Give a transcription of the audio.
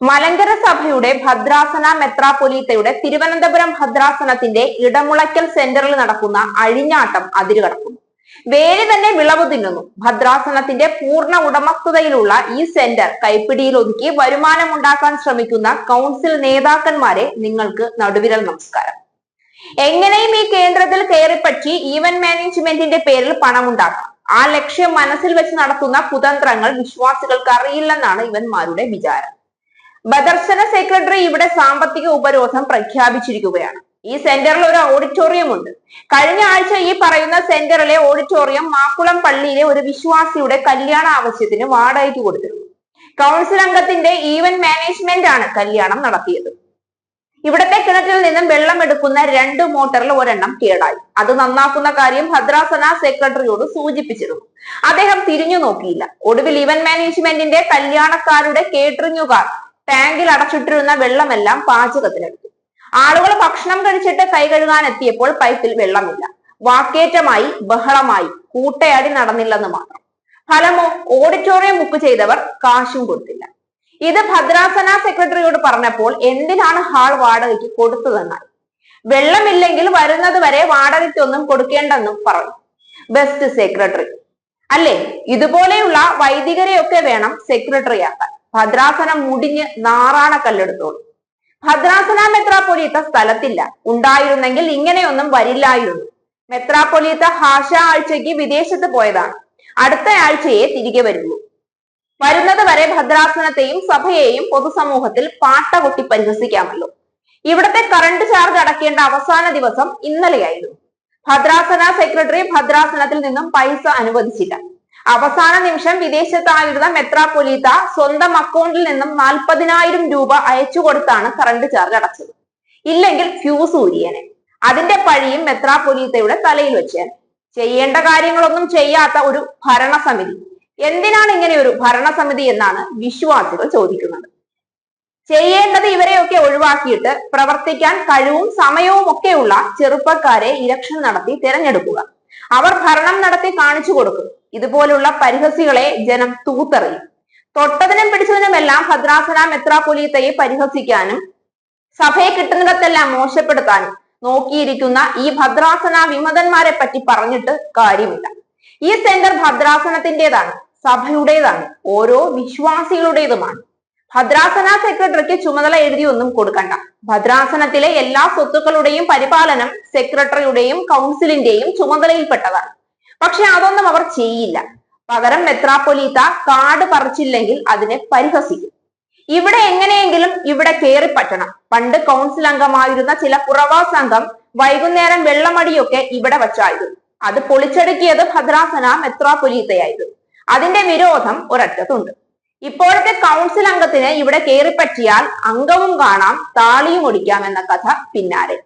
മലങ്കര സഭയുടെ ഭദ്രാസന മെത്രാപൊലീത്തയുടെ തിരുവനന്തപുരം ഭദ്രാസനത്തിന്റെ ഇടമുളയ്ക്കൽ സെന്ററിൽ നടക്കുന്ന അഴിഞ്ഞാട്ടം അതിരുകടക്കുന്നു വേര് തന്നെ വിളവ് തിന്നുന്നു. ഭദ്രാസനത്തിന്റെ പൂർണ ഉടമസ്ഥതയിലുള്ള ഈ സെന്റർ കൈപ്പിടിയിൽ ഒതുക്കി വരുമാനമുണ്ടാക്കാൻ ശ്രമിക്കുന്ന കൗൺസിൽ നേതാക്കന്മാരെ നിങ്ങൾക്ക് നടുവിരൽ നമസ്കാരം. എങ്ങനെയും ഈ കേന്ദ്രത്തിൽ കയറിപ്പറ്റി ഈവന്റ് മാനേജ്മെന്റിന്റെ പേരിൽ പണമുണ്ടാക്കാം. ആ ലക്ഷ്യം മനസ്സിൽ വെച്ച് നടത്തുന്ന കുതന്ത്രങ്ങൾ വിശ്വാസികൾക്ക് അറിയില്ലെന്നാണ് ഇവന്മാരുടെ വിചാരം. ബദർശന സെക്രട്ടറി ഇവിടെ സാമ്പത്തിക ഉപരോധം പ്രഖ്യാപിച്ചിരിക്കുകയാണ്. ഈ സെന്ററിൽ ഒരു ഓഡിറ്റോറിയം ഉണ്ട്. കഴിഞ്ഞ ആഴ്ച ഈ പറയുന്ന സെന്ററിലെ ഓഡിറ്റോറിയം മാക്കുളം പള്ളിയിലെ ഒരു വിശ്വാസിയുടെ കല്യാണ ആവശ്യത്തിന് വാടകയ്ക്ക് കൊടുത്തിരുന്നു. കൗൺസിൽ അംഗത്തിന്റെ ഈവന്റ് മാനേജ്മെന്റ് ആണ് കല്യാണം നടത്തിയത്. ഇവിടത്തെ കിണറ്റിൽ നിന്നും വെള്ളം എടുക്കുന്ന രണ്ട് മോട്ടറിൽ ഒരെണ്ണം കേടായി. അത് നന്നാക്കുന്ന കാര്യം ഭദ്രാസന സെക്രട്ടറിയോട് സൂചിപ്പിച്ചിരുന്നു. അദ്ദേഹം തിരിഞ്ഞു നോക്കിയില്ല. ഒടുവിൽ ഇവന്റ് മാനേജ്മെന്റിന്റെ കല്യാണക്കാരുടെ കേറ്ററിംഗുകാർ ടാങ്കിൽ അടച്ചിട്ടിരുന്ന വെള്ളമെല്ലാം പാചകത്തിലെടുത്തു. ആളുകൾ ഭക്ഷണം കഴിച്ചിട്ട് കൈ കഴുകാൻ എത്തിയപ്പോൾ പൈപ്പിൽ വെള്ളമില്ല. വാക്കേറ്റമായി ബഹളമായി കൂട്ടയാടി നടന്നില്ലെന്ന് മാത്രം. ഫലമോ ഓഡിറ്റോറിയം ബുക്ക് ചെയ്തവർ കാശും കൊടുത്തില്ല. ഇത് ഭദ്രാസന സെക്രട്ടറിയോട് പറഞ്ഞപ്പോൾ എന്തിനാണ് ഹാൾ വാടകയ്ക്ക് കൊടുത്തതെന്നായി. വെള്ളമില്ലെങ്കിൽ വരുന്നത് വരെ വാടകയ്ക്കൊന്നും കൊടുക്കേണ്ടെന്നും പറഞ്ഞു. ബെസ്റ്റ് സെക്രട്ടറി അല്ലേ? ഇതുപോലെയുള്ള വൈദികരെയൊക്കെ വേണം സെക്രട്ടറി ആക്കാൻ. ഭദ്രാസനം മുടിഞ്ഞ് നാറാണ കല്ലെടുത്തോളൂ. ഭദ്രാസന മെത്രാപ്പൊലീത്ത സ്ഥലത്തില്ല. ഉണ്ടായിരുന്നെങ്കിൽ ഇങ്ങനെയൊന്നും വരില്ലായിരുന്നു. മെത്രാപ്പൊലീത്ത ഹാഷ ആഴ്ചയ്ക്ക് വിദേശത്ത് പോയതാണ്. അടുത്ത ആഴ്ചയെ തിരികെ വരുള്ളൂ വരുന്നത് വരെ ഭദ്രാസനത്തെയും സഭയെയും പൊതുസമൂഹത്തിൽ പാട്ട കൊട്ടി പരിഹസിക്കാമല്ലോ. ഇവിടത്തെ കറണ്ട് ചാർജ് അടക്കേണ്ട അവസാന ദിവസം ഇന്നലെയായിരുന്നു. ഭദ്രാസന സെക്രട്ടറി ഭദ്രാസനത്തിൽ നിന്നും പൈസ അനുവദിച്ചില്ല. അവസാന നിമിഷം വിദേശത്തായിരുന്ന മെത്രാപൊലീത്ത സ്വന്തം അക്കൗണ്ടിൽ നിന്നും നാൽപ്പതിനായിരം രൂപ അയച്ചു കൊടുത്താണ് കറണ്ട് ചാർജ് അടച്ചത്. ഇല്ലെങ്കിൽ ഫ്യൂസ് ഊരിയനെ. അതിന്റെ പഴിയും മെത്രാപൊലീത്തയുടെ തലയിൽ വെച്ചേനെ. ചെയ്യേണ്ട കാര്യങ്ങളൊന്നും ചെയ്യാത്ത ഒരു ഭരണസമിതി. എന്തിനാണ് ഇങ്ങനെ ഒരു ഭരണസമിതി എന്നാണ് വിശ്വാസികൾ ചോദിക്കുന്നത്. ചെയ്യേണ്ടത് ഇവരെയൊക്കെ ഒഴിവാക്കിയിട്ട് പ്രവർത്തിക്കാൻ കഴിവും സമയവും ഒക്കെയുള്ള ചെറുപ്പക്കാരെ ഇലക്ഷൻ നടത്തി തിരഞ്ഞെടുക്കുക. അവർ ഭരണം നടത്തി കാണിച്ചു കൊടുക്കും. ഇതുപോലുള്ള പരിഹസികളെ ജനം തൂത്തെറിയും. തൊട്ടതിനും പിടിച്ചതിനുമെല്ലാം ഭദ്രാസന മെത്രാപൊലീത്തയെ പരിഹസിക്കാനും സഭയെ കിട്ടുന്നിടത്തെല്ലാം മോശപ്പെടുത്താനും നോക്കിയിരിക്കുന്ന ഈ ഭദ്രാസന വിമതന്മാരെ പറ്റി പറഞ്ഞിട്ട് കാര്യമില്ല. ഈ സെന്റർ ഭദ്രാസനത്തിന്റേതാണ് സഭയുടേതാണ് ഓരോ വിശ്വാസികളുടേതുമാണ്. ഭദ്രാസന സെക്രട്ടറിക്ക് ചുമതല എഴുതിയൊന്നും കൊടുക്കണ്ട. ഭദ്രാസനത്തിലെ എല്ലാ സ്വത്തുക്കളുടെയും പരിപാലനം സെക്രട്ടറിയുടെയും കൗൺസിലിന്റെയും ചുമതലയിൽപ്പെട്ടതാണ്. പക്ഷെ അതൊന്നും അവർ ചെയ്യില്ല. പകരം മെത്രാപ്പൊലീത്ത കാട് പറിച്ചില്ലെങ്കിൽ അതിനെ പരിഹസിക്കും. ഇവിടെ എങ്ങനെയെങ്കിലും ഇവിടെ കയറി പറ്റണം. പണ്ട് കൗൺസിൽ അംഗമായിരുന്ന ചില പുറവാ സംഘം വൈകുന്നേരം വെള്ളമടിയൊക്കെ ഇവിടെ വച്ചായിരുന്നു. അത് പൊളിച്ചടുക്കിയത് ഭദ്രാസന മെത്രാപ്പൊലീത്തയായിരുന്നു. അതിന്റെ വിരോധം ഒരറ്റത്തുണ്ട്. ഇപ്പോഴത്തെ കൗൺസിൽ അംഗത്തിന് ഇവിടെ കയറിപ്പറ്റിയാൽ അംഗവും കാണാം താളിയും ഒടിക്കാം എന്ന കഥ പിന്നാലെ.